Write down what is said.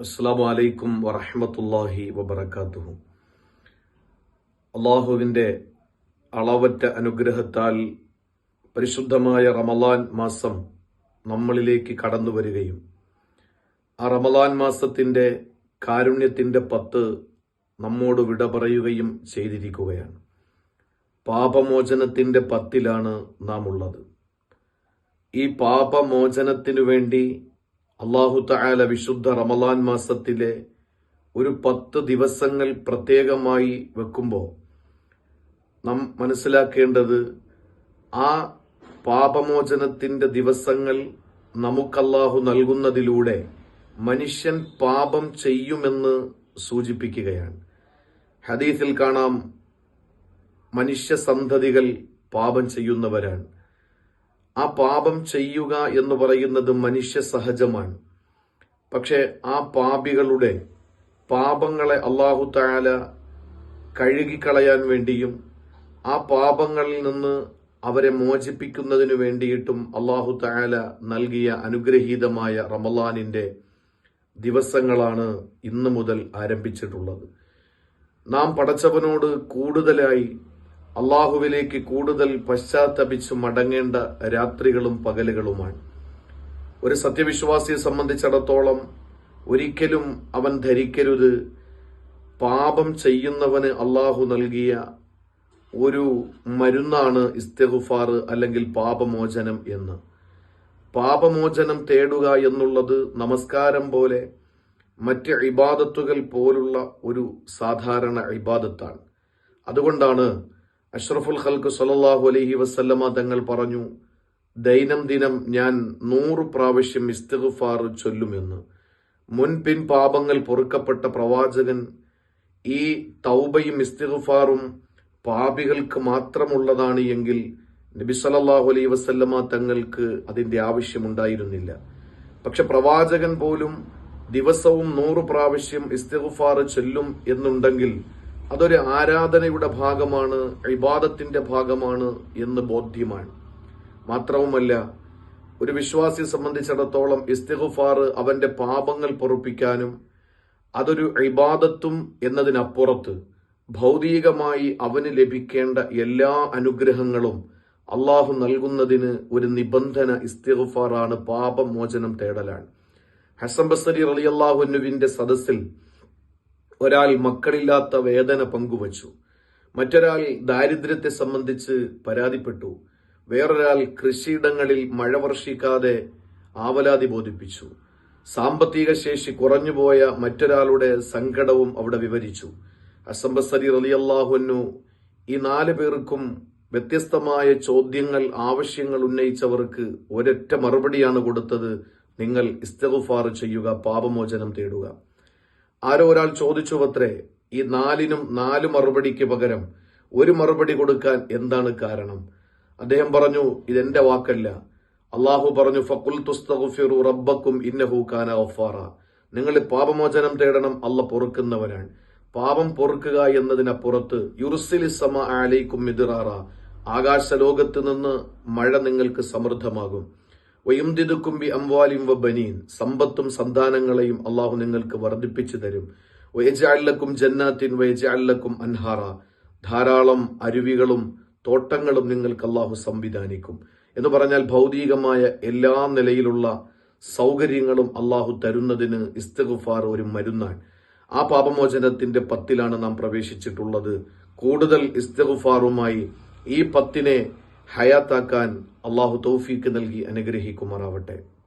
അസ്സാം വലൈക്കും വറഹമത്തല്ലാഹി വബർക്കാത്തുഹു അള്ളാഹുവിന്റെ അളവറ്റ അനുഗ്രഹത്താൽ പരിശുദ്ധമായ റമലാൻ മാസം നമ്മളിലേക്ക് കടന്നു വരികയും ആ റമലാൻ മാസത്തിന്റെ കാരുണ്യത്തിന്റെ പത്ത് നമ്മോട് വിട പറയുകയും ചെയ്തിരിക്കുകയാണ്. പാപമോചനത്തിന്റെ പത്തിലാണ് നാം ഉള്ളത് ഈ പാപമോചനത്തിനു വേണ്ടി അള്ളാഹു തആല വിശുദ്ധ റമലാൻ മാസത്തിലെ ഒരു പത്ത് ദിവസങ്ങൾ പ്രത്യേകമായി വെക്കുമ്പോൾ നാം മനസ്സിലാക്കേണ്ടത് ആ പാപമോചനത്തിന്റെ ദിവസങ്ങൾ നമുക്കല്ലാഹു നൽകുന്നതിലൂടെ മനുഷ്യൻ പാപം ചെയ്യുമെന്ന് സൂചിപ്പിക്കുകയാണ്. ഹദീസിൽ കാണാം മനുഷ്യ സന്തതികൾ പാപം ചെയ്യുന്നവരാണ്. ആ പാപം ചെയ്യുക എന്ന് പറയുന്നത് മനുഷ്യ സഹജമാണ് പക്ഷെ ആ പാപികളുടെ പാപങ്ങളെ അള്ളാഹു താല കഴുകിക്കളയാൻ വേണ്ടിയും ആ പാപങ്ങളിൽ നിന്ന് അവരെ മോചിപ്പിക്കുന്നതിനു വേണ്ടിയിട്ടും അള്ളാഹു താല നൽകിയ അനുഗ്രഹീതമായ റമലാനിന്റെ ദിവസങ്ങളാണ് ഇന്ന് മുതൽ ആരംഭിച്ചിട്ടുള്ളത്. നാം പടച്ചവനോട് കൂടുതലായി അള്ളാഹുവിലേക്ക് കൂടുതൽ പശ്ചാത്തപിച്ച് മടങ്ങേണ്ട രാത്രികളും പകലുകളുമാണ്. ഒരു സത്യവിശ്വാസിയെ സംബന്ധിച്ചിടത്തോളം ഒരിക്കലും അവൻ ധരിക്കരുത്. പാപം ചെയ്യുന്നവന് അള്ളാഹു നൽകിയ ഒരു മരുന്നാണ് ഇസ്തെഗുഫാർ അല്ലെങ്കിൽ പാപമോചനം എന്ന്. പാപമോചനം തേടുക എന്നുള്ളത് നമസ്കാരം പോലെ മറ്റ് ഇബാദത്തുകൾ പോലുള്ള ഒരു സാധാരണ ഇബാദത്താണ്. അതുകൊണ്ടാണ് അഷ്റഫുൽ ഖൽക്ക് സല്ലല്ലാഹു അലഹി വസ്ല്ലമ തങ്ങൾ പറഞ്ഞു ദൈനംദിനം ഞാൻ നൂറ് പ്രാവശ്യം ഇസ്തിഗ്ഫാർ ചൊല്ലുമെന്ന്. മുൻപിൻ പാപങ്ങൾ പൊറുക്കപ്പെട്ട പ്രവാചകൻ ഈ തൗബയും ഇസ്തിഗ്ഫാറും പാപികൾക്ക് മാത്രമുള്ളതാണ് എങ്കിൽ നബി സല്ലല്ലാഹു അലൈഹി വസല്ലമ തങ്ങൾക്ക് അതിന്റെ ആവശ്യമുണ്ടായിരുന്നില്ല. പക്ഷെ പ്രവാചകൻ പോലും ദിവസവും നൂറ് പ്രാവശ്യം ഇസ്തിഗ്ഫാർ ചൊല്ലും എന്നുണ്ടെങ്കിൽ അതൊരു ആരാധനയുടെ ഭാഗമാണ് ഇബാദത്തിന്റെ ഭാഗമാണ് എന്ന് ബോധ്യമാണ്. മാത്രവുമല്ല ഒരു വിശ്വാസിയെ സംബന്ധിച്ചിടത്തോളം ഇസ്തിഗുഫാർ അവന്റെ പാപങ്ങൾ പൊറുപ്പിക്കാനും അതൊരു ഇബാദത്തും എന്നതിനപ്പുറത്ത് ഭൗതികമായി അവന് ലഭിക്കേണ്ട എല്ലാ അനുഗ്രഹങ്ങളും അള്ളാഹു നൽകുന്നതിന് ഒരു നിബന്ധന ഇസ്തിഗുഫാറാണ് പാപമോചനം തേടലാണ്. ഹസൻ ബസരി സദസ്സിൽ ഒരാൾ മക്കളില്ലാത്ത വേദന പങ്കുവച്ചു മറ്റൊരാൾ ദാരിദ്ര്യത്തെ സംബന്ധിച്ച് പരാതിപ്പെട്ടു വേറൊരാൾ കൃഷിയിടങ്ങളിൽ മഴ വർഷിക്കാതെ ആവലാതി ബോധിപ്പിച്ചു സാമ്പത്തിക ശേഷി കുറഞ്ഞുപോയ മറ്റൊരാളുടെ സങ്കടവും അവിടെ വിവരിച്ചു. അസംബസരി റലിയല്ലാഹുന്നു ഈ നാല് പേർക്കും വ്യത്യസ്തമായ ചോദ്യങ്ങൾ ആവശ്യങ്ങൾ ഉന്നയിച്ചവർക്ക് ഒരൊറ്റ മറുപടിയാണ് കൊടുത്തത് നിങ്ങൾ ഇസ്തഗുഫാർ ചെയ്യുക പാപമോചനം തേടുക. ആരോ ഒരാൾ ചോദിച്ചു അത്രേ ഈ നാലിനും നാല് മറുപടിക്ക് പകരം ഒരു മറുപടി കൊടുക്കാൻ എന്താണ് കാരണം? അദ്ദേഹം പറഞ്ഞു ഇതെന്റെ വാക്കല്ല. അള്ളാഹു പറഞ്ഞു ഫക്കുൽ തുസ്തഗുഫിറു റബ്ബക്കും ഇന്നഹു കാന ഗഫാറ. നിങ്ങൾ പാപമോചനം തേടണം അല്ല പൊറുക്കുന്നവനാണ്. പാപം പൊറുക്കുക എന്നതിനപ്പുറത്ത് യുറുസിലിസമ ആലൈക്കും മിതിറാറ. ആകാശലോകത്ത് നിന്ന് മഴ നിങ്ങൾക്ക് സമൃദ്ധമാകും. വയുംതിദുക്കും ബി അംവാലിം വ ബനീൻ. സമ്പത്തും സന്താനങ്ങളെയും അള്ളാഹു നിങ്ങൾക്ക് വർദ്ധിപ്പിച്ചു തരും. വയജാലക്കും ജന്നാത്തിൻ വയജാലക്കും അൻഹാറ. ധാരാളം അരുവികളും തോട്ടങ്ങളും നിങ്ങൾക്ക് അള്ളാഹു സംവിധാനിക്കും. എന്ന് പറഞ്ഞാൽ ഭൗതികമായ എല്ലാ നിലയിലുള്ള സൗകര്യങ്ങളും അള്ളാഹു തരുന്നതിന് ഇസ്തഗുഫാർ ഒരു മരുന്നാണ്. ആ പാപമോചനത്തിന്റെ പത്തിലാണ് നാം പ്രവേശിച്ചിട്ടുള്ളത്. കൂടുതൽ ഇസ്തഗുഫാറുമായി ഈ പത്തിനെ ഹയാത്താക്കാൻ അള്ളാഹു തൗഫീക്ക് നൽകി അനുഗ്രഹിക്കുമാറാവട്ടെ.